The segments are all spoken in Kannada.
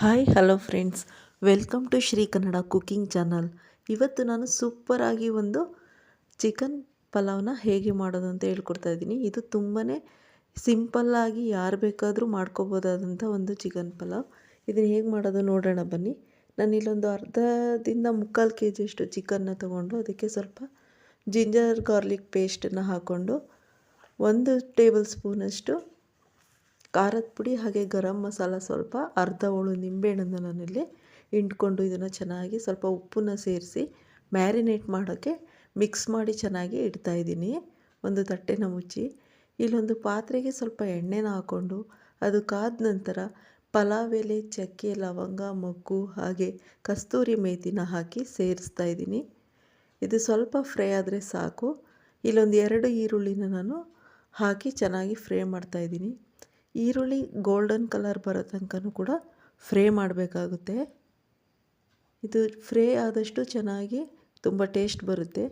Hi hello friends welcome to Shri Kannada cooking channel ಇವತ್ತು ನಾನು ಸೂಪರಾಗಿ ಒಂದು ಚಿಕನ್ ಪಲಾವ್ನ ಹೇಗೆ ಮಾಡೋದು ಅಂತ ಹೇಳ್ಕೊಡ್ತಾ ಇದ್ದೀನಿ. ಇದು ತುಂಬಾ ಸಿಂಪಲ್ಲಾಗಿ ಯಾರು ಬೇಕಾದರೂ ಮಾಡ್ಕೋಬೋದಾದಂಥ ಒಂದು ಚಿಕನ್ ಪಲಾವ್. ಇದನ್ನು ಹೇಗೆ ಮಾಡೋದು ನೋಡೋಣ ಬನ್ನಿ. ನಾನು ಇಲ್ಲೊಂದು ಅರ್ಧದಿಂದ ಮುಕ್ಕಾಲು ಕೆ ಜಿಯಷ್ಟು ಚಿಕನ್ನ ತೊಗೊಂಡು ಅದಕ್ಕೆ ಸ್ವಲ್ಪ ಜಿಂಜರ್ ಗಾರ್ಲಿಕ್ ಪೇಸ್ಟನ್ನು ಹಾಕ್ಕೊಂಡು ಒಂದು ಟೇಬಲ್ ಸ್ಪೂನಷ್ಟು ಖಾರದ ಪುಡಿ ಹಾಗೆ ಗರಂ ಮಸಾಲ ಸ್ವಲ್ಪ ಅರ್ಧ ಹೋಳು ನಿಂಬೆಹಣ್ಣನ್ನು ನಾನಿಲ್ಲಿ ಹಿಂಡ್ಕೊಂಡು ಇದನ್ನು ಚೆನ್ನಾಗಿ ಸ್ವಲ್ಪ ಉಪ್ಪನ್ನು ಸೇರಿಸಿ ಮ್ಯಾರಿನೇಟ್ ಮಾಡೋಕ್ಕೆ ಮಿಕ್ಸ್ ಮಾಡಿ ಚೆನ್ನಾಗಿ ಇಡ್ತಾಯಿದ್ದೀನಿ ಒಂದು ತಟ್ಟೆನ ಮುಚ್ಚಿ. ಇಲ್ಲೊಂದು ಪಾತ್ರೆಗೆ ಸ್ವಲ್ಪ ಎಣ್ಣೆನ ಹಾಕ್ಕೊಂಡು ಅದು ಕಾದ ನಂತರ ಪಲಾವ್ ಎಲೆ, ಚಕ್ಕೆ, ಲವಂಗ, ಮೊಗ್ಗು ಹಾಗೆ ಕಸ್ತೂರಿ ಮೇಥಿನ ಹಾಕಿ ಸೇರಿಸ್ತಾ ಇದ್ದೀನಿ. ಇದು ಸ್ವಲ್ಪ ಫ್ರೈ ಆದರೆ ಸಾಕು. ಇಲ್ಲೊಂದು ಎರಡು ಈರುಳ್ಳಿನ ನಾನು ಹಾಕಿ ಚೆನ್ನಾಗಿ ಫ್ರೈ ಮಾಡ್ತಾಯಿದ್ದೀನಿ ಈರುಳ್ಳಿ ಗೋಲ್ಡನ್ ಕಲರ್ ಬರೋ ತನಕನೂ ಕೂಡ ಫ್ರೈ ಮಾಡಬೇಕಾಗುತ್ತೆ. ಇದು ಫ್ರೈ ಆದಷ್ಟು ಚೆನ್ನಾಗಿ ತುಂಬ ಟೇಸ್ಟ್ ಬರುತ್ತೆ.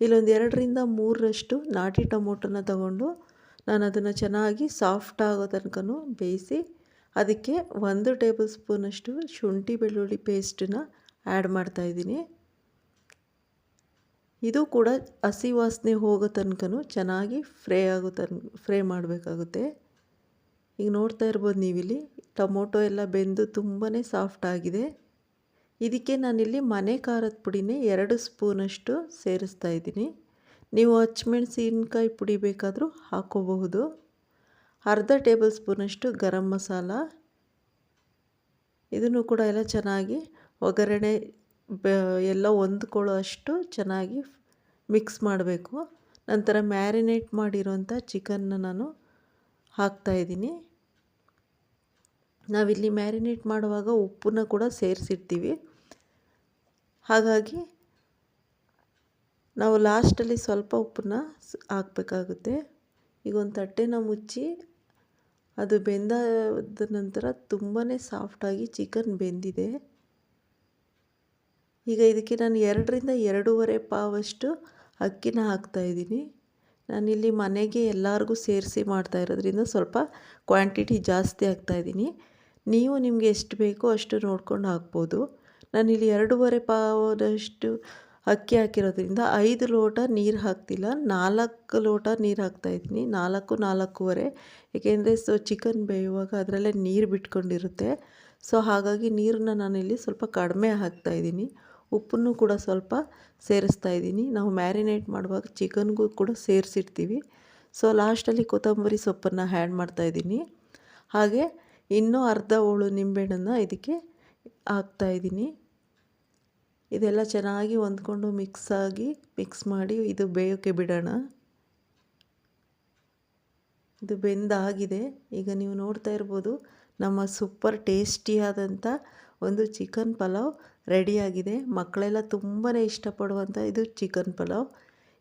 ಇಲ್ಲೊಂದು ಎರಡರಿಂದ ಮೂರರಷ್ಟು ನಾಟಿ ಟೊಮೊಟೊನ ತಗೊಂಡು ನಾನು ಅದನ್ನು ಚೆನ್ನಾಗಿ ಸಾಫ್ಟ್ ಆಗೋ ತನಕ ಬೇಯಿಸಿ ಅದಕ್ಕೆ ಒಂದು ಟೇಬಲ್ ಸ್ಪೂನಷ್ಟು ಶುಂಠಿ ಬೆಳ್ಳುಳ್ಳಿ ಪೇಸ್ಟನ್ನ ಆ್ಯಡ್ ಮಾಡ್ತಾಯಿದ್ದೀನಿ ಇದು ಕೂಡ ಹಸಿ ವಾಸನೆ ಹೋಗೋ ತನಕ ಚೆನ್ನಾಗಿ ಫ್ರೈ ಆಗೋ ತನ್ ಫ್ರೈ ಮಾಡಬೇಕಾಗುತ್ತೆ. ಈಗ ನೋಡ್ತಾ ಇರ್ಬೋದು ನೀವಿಲ್ಲಿ. ಟೊಮೊಟೊ ಎಲ್ಲ ಬೆಂದು ತುಂಬಾ ಸಾಫ್ಟ್ ಆಗಿದೆ. ಇದಕ್ಕೆ ನಾನಿಲ್ಲಿ ಮನೆ ಖಾರದ ಪುಡಿನೇ ಎರಡು ಸ್ಪೂನಷ್ಟು ಸೇರಿಸ್ತಾ ಇದ್ದೀನಿ. ನೀವು ಹಚ್ಮೆಣ್ಸಿನ್ಕಾಯಿ ಪುಡಿ ಬೇಕಾದರೂ ಹಾಕೋಬಹುದು. ಅರ್ಧ ಟೇಬಲ್ ಸ್ಪೂನಷ್ಟು ಗರಂ ಮಸಾಲ. ಇದನ್ನು ಕೂಡ ಎಲ್ಲ ಚೆನ್ನಾಗಿ ಒಗ್ಗರಣೆ ಎಲ್ಲ ಹೊಂದ್ಕೊಳ್ಳೋ ಅಷ್ಟು ಚೆನ್ನಾಗಿ ಮಿಕ್ಸ್ ಮಾಡಬೇಕು. ನಂತರ ಮ್ಯಾರಿನೇಟ್ ಮಾಡಿರೋಂಥ ಚಿಕನ್ನ ನಾನು ಹಾಕ್ತಾಯಿದ್ದೀನಿ ನಾವಿಲ್ಲಿ ಮ್ಯಾರಿನೇಟ್ ಮಾಡುವಾಗ ಉಪ್ಪನ್ನ ಕೂಡ ಸೇರಿಸಿರ್ತೀವಿ ಹಾಗಾಗಿ ನಾವು ಲಾಸ್ಟಲ್ಲಿ ಸ್ವಲ್ಪ ಉಪ್ಪನ್ನ ಹಾಕಬೇಕಾಗುತ್ತೆ. ಈಗ ಒಂದು ತಟ್ಟೆನ ಮುಚ್ಚಿ ಅದು ಬೆಂದಾದ ನಂತರ ತುಂಬಾ ಸಾಫ್ಟಾಗಿ ಚಿಕನ್ ಬೆಂದಿದೆ. ಈಗ ಇದಕ್ಕೆ ನಾನು ಎರಡರಿಂದ ಎರಡೂವರೆ ಪಾವಷ್ಟು ಅಕ್ಕಿನ ಹಾಕ್ತಾಯಿದ್ದೀನಿ ನಾನಿಲ್ಲಿ ಮನೆಗೆ ಎಲ್ಲರಿಗೂ ಸೇರಿಸಿ ಮಾಡ್ತಾ ಇರೋದ್ರಿಂದ ಸ್ವಲ್ಪ ಕ್ವಾಂಟಿಟಿ ಜಾಸ್ತಿ ಹಾಕ್ತಾಯಿದ್ದೀನಿ ನೀವು ನಿಮಗೆ ಎಷ್ಟು ಬೇಕೋ ಅಷ್ಟು ನೋಡ್ಕೊಂಡು ಹಾಕ್ಬೋದು. ನಾನಿಲ್ಲಿ ಎರಡೂವರೆ ಪಾವದಷ್ಟು ಅಕ್ಕಿ ಹಾಕಿರೋದ್ರಿಂದ ಐದು ಲೋಟ ನೀರು ಹಾಕ್ತಿಲ್ಲ, ನಾಲ್ಕು ಲೋಟ ನೀರು ಹಾಕ್ತಾಯಿದ್ದೀನಿ ನಾಲ್ಕು, ನಾಲ್ಕೂವರೆ. ಏಕೆಂದರೆ ಸೊ ಚಿಕನ್ ಬೇಯುವಾಗ ಅದರಲ್ಲೇ ನೀರು ಬಿಟ್ಕೊಂಡಿರುತ್ತೆ. ಸೊ ಹಾಗಾಗಿ ನೀರನ್ನ ನಾನಿಲ್ಲಿ ಸ್ವಲ್ಪ ಕಡಿಮೆ ಹಾಕ್ತಾಯಿದ್ದೀನಿ ಉಪ್ಪನ್ನು ಕೂಡ ಸ್ವಲ್ಪ ಸೇರಿಸ್ತಾ ಇದ್ದೀನಿ. ನಾವು ಮ್ಯಾರಿನೇಟ್ ಮಾಡುವಾಗ ಚಿಕನ್ಗೂ ಕೂಡ ಸೇರಿಸಿರ್ತೀವಿ. ಸೊ ಲಾಸ್ಟಲ್ಲಿ ಕೊತ್ತಂಬರಿ ಸೊಪ್ಪನ್ನು ಹ್ಯಾಡ್ ಮಾಡ್ತಾಯಿದ್ದೀನಿ ಹಾಗೆ ಇನ್ನೂ ಅರ್ಧ ಹೋಳು ನಿಂಬೆಹಣ್ಣನ್ನು ಇದಕ್ಕೆ ಹಾಕ್ತಾಯಿದ್ದೀನಿ ಇದೆಲ್ಲ ಚೆನ್ನಾಗಿ ಹೊಂದ್ಕೊಂಡು ಮಿಕ್ಸ್ ಆಗಿ ಮಿಕ್ಸ್ ಮಾಡಿ ಇದು ಬೇಯೋಕ್ಕೆ ಬಿಡೋಣ. ಇದು ಬೆಂದಾಗಿದೆ. ಈಗ ನೀವು ನೋಡ್ತಾ ಇರ್ಬೋದು, ನಮ್ಮ ಸೂಪರ್ ಟೇಸ್ಟಿಯಾದಂಥ ಒಂದು ಚಿಕನ್ ಪಲಾವ್ ರೆಡಿಯಾಗಿದೆ. ಮಕ್ಕಳೆಲ್ಲ ತುಂಬಾ ಇಷ್ಟಪಡುವಂಥ ಇದು ಚಿಕನ್ ಪಲಾವ್.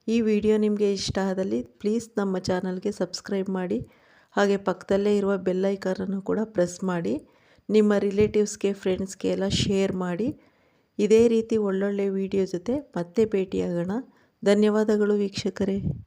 ಈ ವಿಡಿಯೋ ನಿಮಗೆ ಇಷ್ಟ ಆದಲ್ಲಿ ಪ್ಲೀಸ್ ನಮ್ಮ ಚಾನಲ್ಗೆ ಸಬ್ಸ್ಕ್ರೈಬ್ ಮಾಡಿ, ಹಾಗೆ ಪಕ್ಕದಲ್ಲೇ ಇರುವ ಬೆಲ್ಲೈಕನನ್ನು ಕೂಡ ಪ್ರೆಸ್ ಮಾಡಿ, ನಿಮ್ಮ ರಿಲೇಟಿವ್ಸ್ಗೆ, ಫ್ರೆಂಡ್ಸ್ಗೆ ಎಲ್ಲ ಶೇರ್ ಮಾಡಿ. ಇದೇ ರೀತಿ ಒಳ್ಳೊಳ್ಳೆ ವಿಡಿಯೋ ಜೊತೆ ಮತ್ತೆ ಭೇಟಿಯಾಗೋಣ. ಧನ್ಯವಾದಗಳು ವೀಕ್ಷಕರೇ.